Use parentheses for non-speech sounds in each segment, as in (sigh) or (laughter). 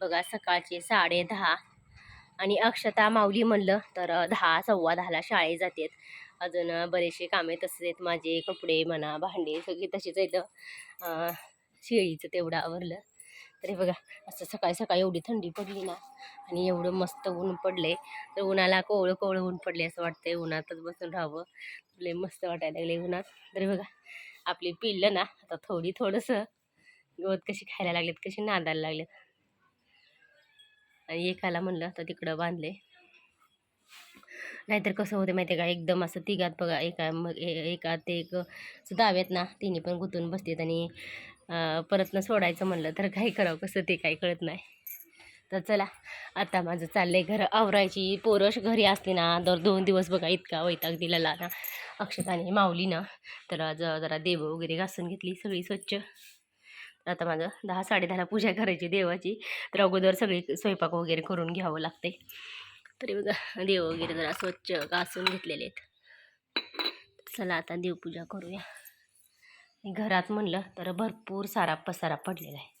बघा सकाळचे साडे दहा आणि अक्षता माऊली म्हणलं तर दहा सव्वा दहाला शाळेत जातात. अजून बरेचसे कामे तसेच आहेत. माझे कपडे म्हणा भांडे सगळे तसेच आहेत. शेळीचं तेवढं आवरलं. तरी बघा असं सकाळी सकाळी एवढी थंडी पडली ना आणि एवढं मस्त ऊन पडले तर उन्हाला कोवळं कोवळं ऊन पडले असं वाटतंय. उन्हातच बसून राहावं. लय मस्त वाटायला लागले उन्हात. तरी बघा आपली पिल्लं ना आता थोडी थोडंसं गवत कशी खायला लागलेत कशी नादायला लागलेत. एकाला म्हणलं तर तिकडं बांधले. नाहीतर कसं होते माहिती आहे का एकदम असं तिघात बघा एका मग ए- एका ते एक दाव्यात ना तिने पण गुंतून बसतात आणि परत न सोडायचं म्हणलं तर काही करावं कसं ते काही कळत नाही. तर चला आता माझं चाललंय घर आवरायची. पोरश घरी असते ना दर दोन दिवस बघा इतका वैताग दिलेला ना अक्षताने माऊलीनं. तर आज जरा देव वगैरे घासून घेतली सगळी स्वच्छ. तर आता माझं दहा साडेदहाला पूजा करायची देवाची तर अगोदर सगळी स्वयंपाक वगैरे करून घ्यावं लागते. तरी बघा देव वगैरे जरा स्वच्छ घासून घेतलेले आहेत. चला आता देवपूजा करूया. घरात म्हणलं तर भरपूर सारा पसारा पडलेला आहे.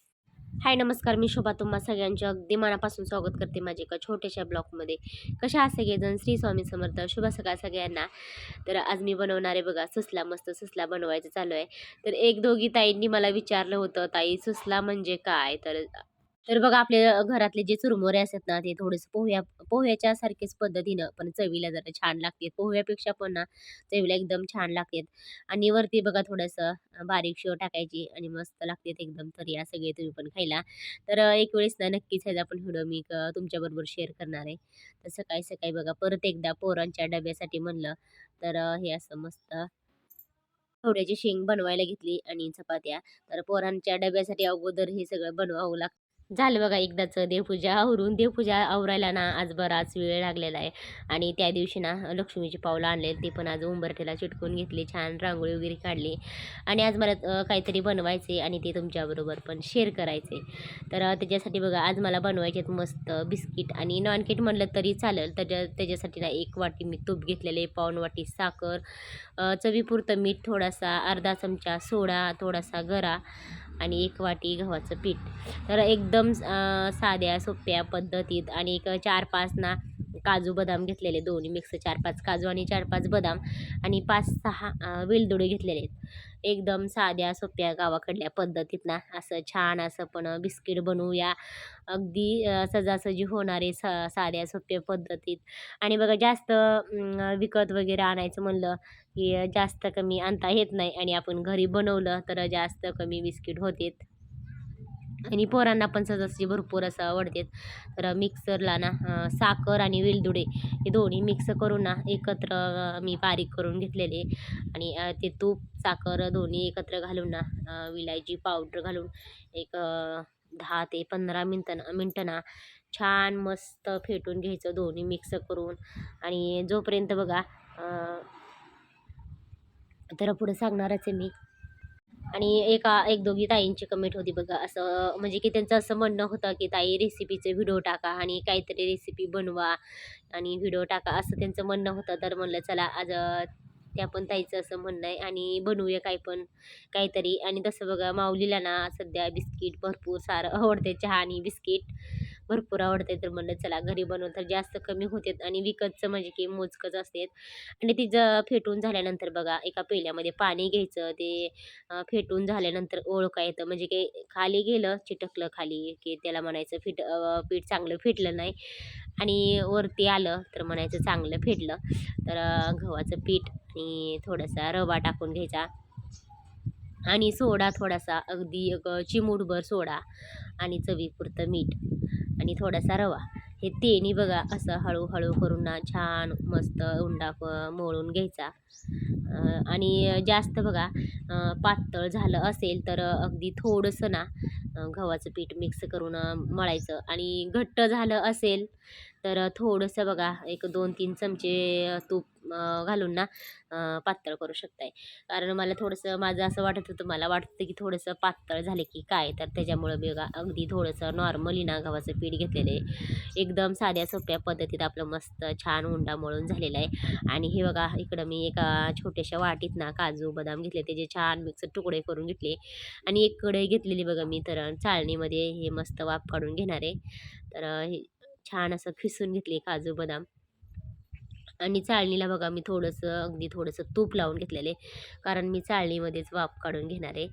हाय नमस्कार. मी शोभा तुम्हा सगळ्यांचे अगदी मनापासून स्वागत करते माझ्या एका छोट्याशा ब्लॉगमध्ये. कशा आहात सगळेजण? श्री स्वामी समर्थ. शुभ सकाळ सगळ्यांना. तर आज मी बनवणारे बघा सुसला मस्त सुसला बनवायचं चालू आहे. तर एक दोघी ताईंनी मला विचारलं होतं ताई सुसला म्हणजे काय? तर तर बघा आपल्या घरातले जे चुरमुरे असतात ना ते थोडेसे पोह्या पोह्याच्या सारखेच पद्धतीनं पण चवीला जरा छान लागते पोह्यापेक्षा पण ना चवीला एकदम छान लागतात. आणि वरती बघा थोडंसं बारीक शेव टाकायची आणि मस्त लागते एकदम तर या सगळे तुम्ही पण खायला. तर एक वेळेस ना नक्कीच ह्याचा पण व्हिडिओ मी क- तुमच्याबरोबर शेअर करणार आहे. तर सकाळी सकाळी बघा परत एकदा पोरांच्या डब्यासाठी म्हणलं तर हे असं मस्त थोड्याची शेंग बनवायला घेतली आणि चपात्या. तर पोरांच्या डब्यासाठी अगोदर हे सगळं बनवावं लागतं. झालं बघा एकदाचं देवपूजा. आवरून देवपूजा आवरायला ना आज बराच वेळ लागलेला आहे. आणि त्या दिवशी ना लक्ष्मीची पावलं आणले ते पण आज उंबरठेला चिटकून घेतली छान रांगोळी वगैरे काढली. आणि आज मला काहीतरी बनवायचे आणि ते तुमच्याबरोबर पण शेअर करायचे तर त्याच्यासाठी बघा आज मला बनवायचे आहेत मस्त बिस्किट आणि नॉनकेट म्हणलं तरी चालेल. त्याच्या त्याच्यासाठी ना एक वाटी मी तूप घेतलेले पाऊन वाटी साखर चवीपुरतं मीठ थोडासा अर्धा चमचा सोडा थोडासा गरा. आणि एक वाटी गव्हाचं पीठ. तर एकदम साध्या सोप्या पद्धतीत आणि एक चार पाच ना काजू बदाम घेतलेले दोन्ही मिक्स चार पाच काजू आणि चार पाच बदाम आणि पाच सहा वेलदोडे घेतलेले आहेत. एकदम साध्या सोप्या गावाकडल्या पद्धतीत ना असं छान असं पण बिस्किट बनवूया. अगदी सजासजी होणारे स साध्या सोप्या पद्धतीत. आणि बघा जास्त विकत वगैरे आणायचं म्हणलं की जास्त कमी आणता येत नाही आणि आपण घरी बनवलं तर जास्त कमी बिस्किट होतात. आणि पोरांना पण सहजासहजी भरपूर असं आवडते तर मिक्सरला ना साखर आणि वेलदुडे हे दोन्ही मिक्स करून ना एकत्र मी बारीक करून घेतलेले. आणि ते तूप साखर दोन्ही एकत्र घालून ना विलायची पावडर घालून एक दहा ते पंधरा मिनटं मिनटं ना छान मस्त फेटून घ्यायचं दोन्ही मिक्स करून. आणि जोपर्यंत बघा तर पुढे सांगणारच आहे मी. आणि एका एक दोघी ताईंची कमेंट होती बघा. असं म्हणजे की त्यांचं असं म्हणणं होतं की ताई रेसिपीचे व्हिडिओ टाका आणि काहीतरी रेसिपी बनवा आणि व्हिडिओ टाका. असं त्यांचं म्हणणं होतं. तर म्हणलं चला आज त्या पण ताईचं असं म्हणणं आहे आणि बनवूया काही पण काहीतरी. आणि तसं बघा माऊलीला ना सध्या बिस्किट भरपूर सारं आवडते चहा आणि बिस्किट. भरपूर आवडते तर म्हणलं चला घरी बनवून तर जास्त कमी होतात आणि विकतचं म्हणजे की मोजकंच असते आणि तिचं फेटून झाल्यानंतर बघा एका पेल्यामध्ये पाणी घ्यायचं ते फेटून झाल्यानंतर ओळखा येतं. म्हणजे की खाली गेलं चिटकलं खाली की त्याला म्हणायचं फिट पीठ चांगलं फेटलं नाही. आणि वरती आलं तर म्हणायचं चांगलं फेटलं. तर गव्हाचं पीठ आणि थोडासा रवा टाकून घ्यायचा. आणि सोडा थोडासा अगदी एक चिमूटभर सोडा आणि चवीपुरतं मीठ. आणि थोडासा रवा. हे तेनी बघा असं हळूहळू करून ना छान मस्त उंडा मळून घ्यायचा. आणि जास्त बघा पातळ झालं असेल तर अगदी थोडंसं ना गव्हाचं पीठ मिक्स करून मळायचं. आणि घट्ट झालं असेल तर थोडंसं बघा एक दोन तीन चमचे तूप घालून ना पातळ करू शकताय. कारण मला थोडंसं माझं असं वाटत होतं मला वाटतं की थोडंसं पातळ झाले की काय? तर त्याच्यामुळं मी बघा अगदी थोडंसं नॉर्मली ना गव्हाचं पीठ घेतलेलं आहे. एकदम साध्या सोप्या पद्धतीत आपलं मस्त छान उंडा मळून झालेला आहे. आणि हे बघा इकडं मी एका छोट्याशा वाटीत ना काजू बदाम घेतले. त्याचे छान मिक्स तुकडे करून घेतले. आणि एक कढई घेतलेली बघा मी तर चाळणीमध्ये हे मस्त वाफ काढून घेणार आहे. तर हे छान असं खिसून घेतले काजू बदाम. आणि चाळणीला बघा मी थोडंसं अगदी थोडंसं तूप लावून घेतलेले. कारण मी चाळणीमध्येच वाफ काढून घेणार आहे.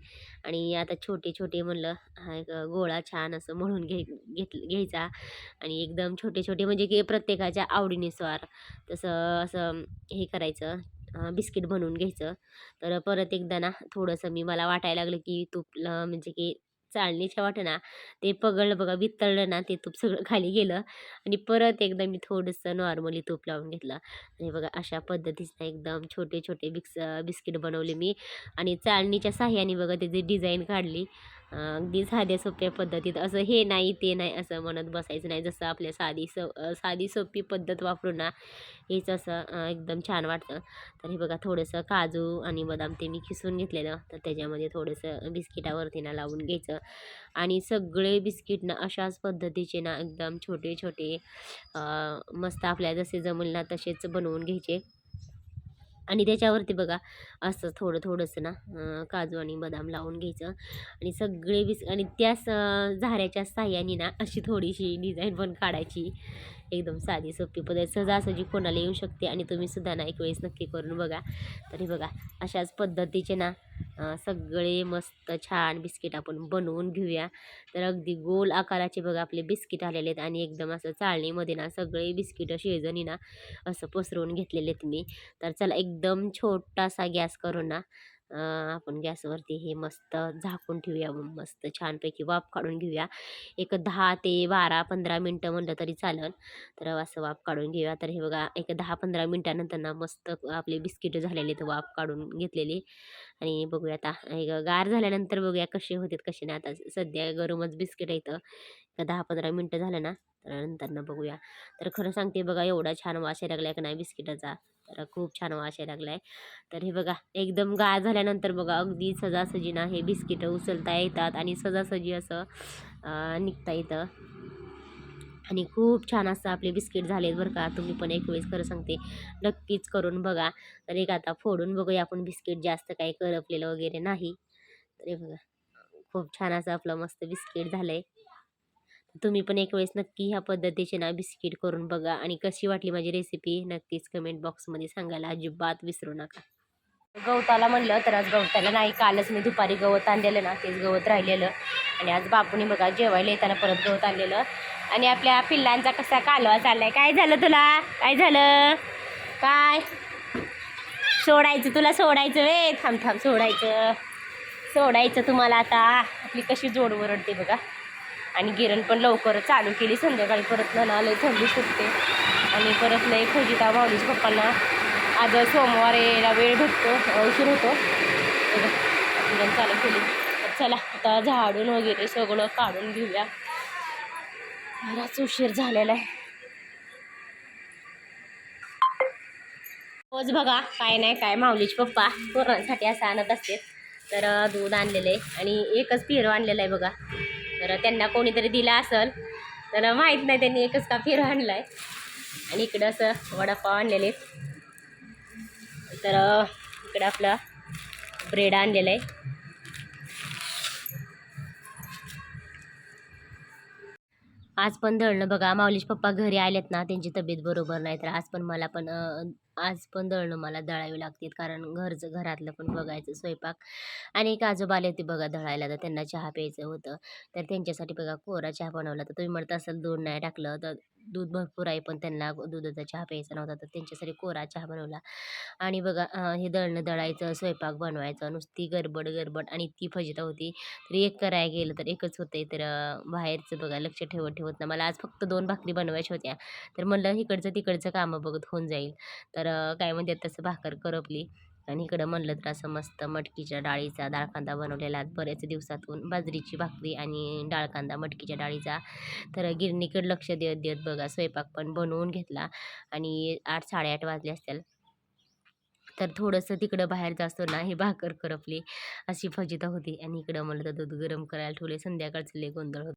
आणि आता छोटे छोटे म्हणलं हा एक गोळा छान असं म्हणून घे घेत घ्यायचा. आणि एकदम छोटे छोटे म्हणजे की प्रत्येकाच्या आवडीनुसार तसं असं हे करायचं बिस्किट बनवून घ्यायचं. तर परत एकदा ना थोडंसं मी मला वाटायला लागलं की तूप म्हणजे की चाळणीच्या वाटेना ते पगळलं बघा वितळलं ना ते तूप सगळं (laughs) खाली गेलं आणि परत एकदा मी थोडंसं नॉर्मली तूप लावून घेतलं. आणि बघा अशा पद्धतीचं एकदम छोटे छोटे बिक्स बिस्किट बनवले मी आणि चाळणीच्या साह्याने बघा त्याची डिझाईन काढली. अगदी साध्या सोप्या पद्धतीत असं हे नाही ते नाही असं म्हणत बसायचं नाही. जसं आपल्या साधी सो साधी सोपी पद्धत वापरून ना हेच असं एकदम छान वाटतं. तर हे बघा थोडंसं काजू आणि बदाम ते मी खिसून घेतलेलं. तर त्याच्यामध्ये थोडंसं बिस्किटावरती ना लावून घ्यायचं. आणि सगळे बिस्किट ना अशाच पद्धतीचे ना एकदम छोटे छोटे मस्त आपल्या जसे जमेल ना तसेच बनवून घ्यायचे. आणि त्याच्यावरती बघा असं थोडं थोडंसं ना काजू आणि बदाम लावून घ्यायचं. आणि सगळे बिस आणि त्याच झाऱ्याच्या साह्याने ना अशी थोडीशी डिझाईन पण काढायची. एकदम साधी सोपी पद्धत. सहजासहजी कोणाला येऊ शकते आणि तुम्ही सुद्धा ना एक वेळेस नक्की करून बघा. तरी बघा अशाच पद्धतीचे ना सगळे मस्त छान बिस्किट आपण बनवून घेऊया. तर अगदी गोल आकाराचे बघा आपले बिस्किट आलेले आहेत आणि एकदम असं चाळणीमध्ये ना सगळे बिस्किट शेजनी ना असं पसरवून घेतलेले आहेत मी. तर चला एकदम छोटासा गॅस करून ना. आपण गॅसवरती हे मस्त झाकून ठेवूया मस्त छानपैकी वाफ काढून घेऊया. एक दहा ते बारा पंधरा मिनटं म्हणलं तरी चालेल. तर असं वाफ काढून घेऊया. तर हे बघा एक दहा पंधरा मिनटानंतर ना मस्त आपले बिस्किटं झालेले तर वाफ काढून घेतलेली. आणि बघूया आता एक गार झाल्यानंतर बघूया कसे होतात कसे नाही. आता सध्या गरमच बिस्किट येतं एक दहा पंधरा मिनटं झालं ना तर नंतर बघूया. तर खरं सांगते बघा एवढा छान वास यायला लागलाय का नाही बिस्किटाचा. तर खूप छान वास यायला लागलाय. तर हे बघा एकदम गाळ झाल्यानंतर बघा अगदी सजासजी ना हे बिस्किट उचलता येतात आणि सजासजी असं निघता येतं. आणि खूप छान असं आपले बिस्किट झालेत बरं का. तुम्ही पण एक वेळेस खरं सांगते नक्कीच करून बघा. तर एक आता फोडून बघूया आपण बिस्किट जास्त काही करपलेलं वगैरे नाही. तर हे बघा खूप छान असं आपलं मस्त बिस्किट झालंय. तुम्ही पण एक वेळेस नक्की ह्या पद्धतीचे ना बिस्किट करून बघा आणि कशी वाटली माझी रेसिपी नक्कीच कमेंट बॉक्समध्ये सांगायला अजिबात विसरू नका. गवताला म्हणलं तर आज गवताला नाही कालच मी दुपारी गवत आणलेलं ना तेच गवत राहिलेलं. आणि आज बापूने बघा जेवायला येताना परत गवत आणलेलं. आणि आपल्या पिल्लांचा कसा कालवा चाललाय काय झालं तुला? काय झालं? काय? सोडायचं तुला सोडायचं? वे थांब थांब सोडायचं. सोडायचं तुम्हाला आता. आपली कशी जोड वरडते बघा. आणि गिरण पण लवकर चालू केली. संध्याकाळी परत ना लय थंडी सुटते. आणि परत लय खोजिता माऊलीच पप्पांना आज सोमवार यायला वेळ भेटतो उशीर होतो. गिरण चालू केली. तर चला आता झाडून वगैरे सगळं काढून घेऊया. बराच उशीर झालेला आहे. रोज बघा काय नाही काय माऊलीचे पप्पा पोरांसाठी असं आणत असते तर दूध आणलेलं आहे आणि एकच पेरू आणलेलं आहे बघा. तर त्यांना कोणीतरी दिला असेल. तर माहीत नाही त्यांनी एकच का फिर आणला आहे आणि इकडं असं वडापाव आणलेले. तर इकडं आपलं ब्रेड आणलेलं आहे. आज पण दळलं बघा. माऊलीचे पप्पा घरी आलेत ना त्यांची तब्येत बरोबर नाही. तर आज पण मला पण आज पण दळणं मला दळावी लागतात कारण घरचं घरातलं पण बघायचं स्वयंपाक. आणि एक आजोबा आले होते बघा दळायला तर त्यांना चहा प्यायचं होतं. तर त्यांच्यासाठी बघा कोरा चहा बनवला तर तुम्ही म्हणत असाल दूध नाही टाकलं तर दूध भरपूर आहे पण त्यांना दुधाचा चहा प्यायचा नव्हता तर त्यांच्यासाठी कोरा चहा बनवला. आणि बघा हे दळणं दळायचं स्वयंपाक बनवायचं नुसती गडबड गडबड आणि इतकी फजिता होती. तर एक करायला गेलं तर एकच होतंय तर बाहेरचं बघा लक्ष ठेवत ठेवत ना. मला आज फक्त दोन भाकरी बनवायच्या होत्या. तर म्हणलं इकडचं तिकडचं कामं बघत होऊन जाईल. तर तर काय म्हणतात तसं भाकर करपली. आणि इकडं म्हणलं तर असं मस्त मटकीच्या डाळीचा डाळकांदा बनवलेला बऱ्याच दिवसातून बाजरीची भाकरी आणि डाळ कांदा मटकीच्या डाळीचा. तर गिरणीकडे लक्ष देत देत बघा स्वयंपाक पण बनवून घेतला. आणि आठ साडेआठ वाजले असतील. तर थोडंसं तिकडं बाहेर जास्त ना हे भाकर करपली अशी फजिता होती. आणि इकडं म्हणलं तर दूध गरम करायला ठेवले. संध्याकाळचं लय गोंधळ होते.